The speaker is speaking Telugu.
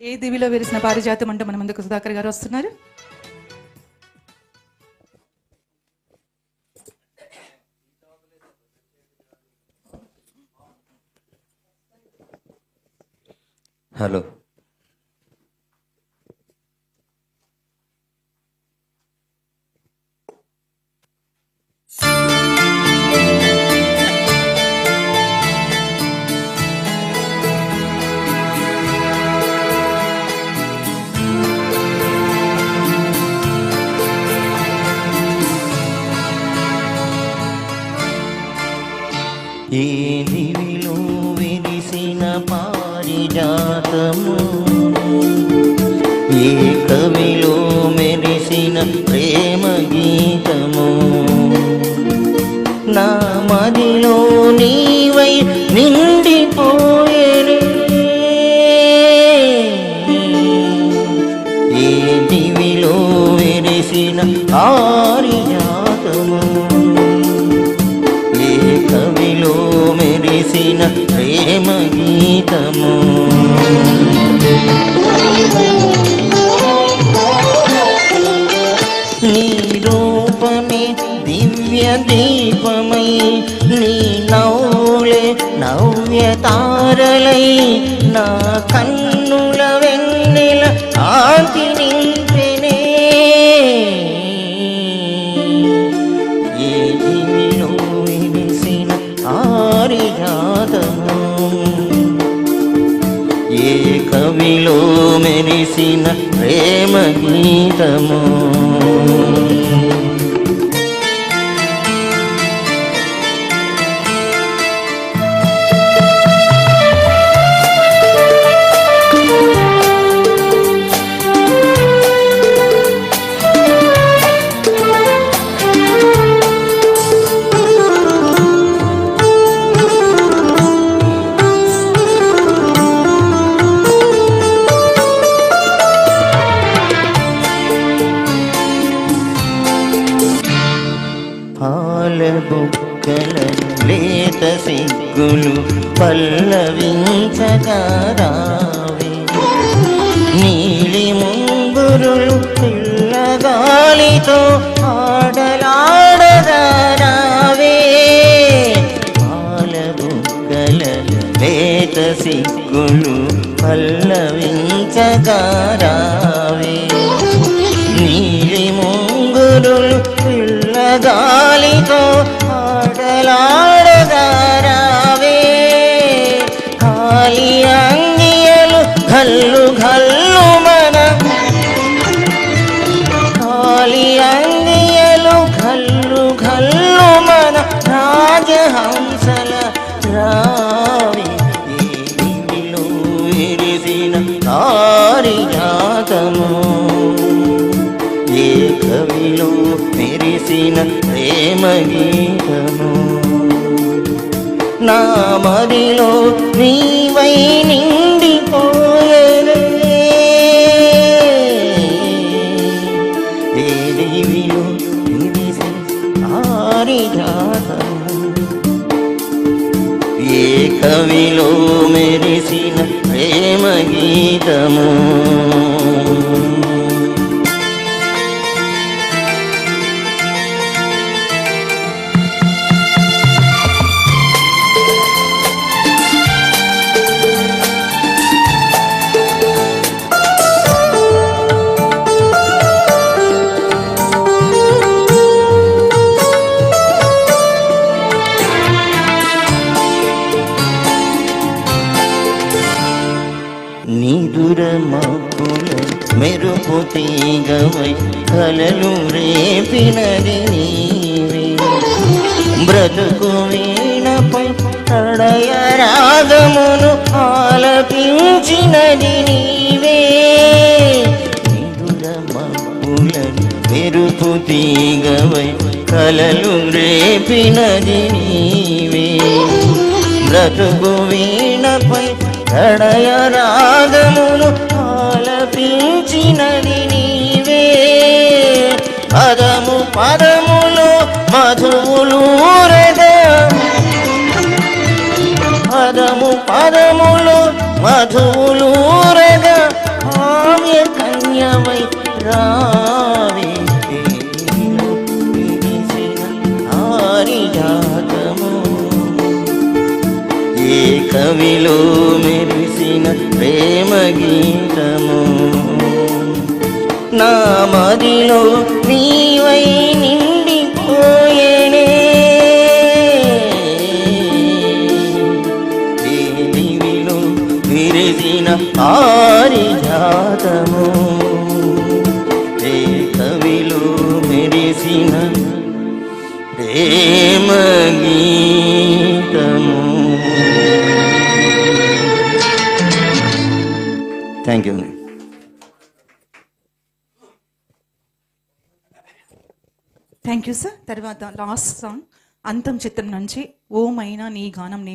ఏ దివిలో వెలిసిన పారిజాతం అంటే మన ముందుకు సుధాకర్ గారు వస్తున్నారు? హలో. పారిజాతము ఏ కవిలో మెరిసిన ప్రేమ గీతము. నా మదిలో నీవై నిండిపోయేనే దీపమై నీ నవ్వులే నవ్య తారలై నా కన్నుల వెన్నెల కాంతి నింపెనే. ఏ దివిలో విరిసిన ఆరిజాతము? ఏ కవిలో మెరిసిన ప్రేమ గీతము బుక్కల లేత సిగ్గులు పల్లవించగారావి. నీలి ముంగురులు పిల్లగాలితో ఆడలాడగా పాలబుగ్గల పాల లేత సిగ్గులు పల్లవించగారావే. నీలి ముంగురులు పిల్లగాలితో కవిలో మెరిసిన ప్రేమ గీతము నా మదిలో నీవై నిండిపోయే దేవిలో మెరిసిన పారిజాతము. ఏ కవిలో మెరిసిన ప్రేమ గీతము. మబ్బుల మెరుపు తీగవై కలలు రేపినది నీవే. బ్రతుకు వీణపై తడయ రాగమును ఆలపించినది నీవే. నిదుర మబ్బుల మెరుపు తీగవై కలలు రేపినది నీవే. బ్రతుకు వీణపై తడయ రాగమును నది నీవే. పదము పదములు మధువులు పదము పదములు మధువులు కవిలో మెరిసిన ప్రేమ గీతము. నా మదిలో నీవై నిండిపోయేనే. దేవిలో విరిసిన ఆ thank you thank you sir తర్వాత లాస్ట్ సాంగ్ అంతం చిత్రం నుంచి ఓమైనా నీ గానం నీ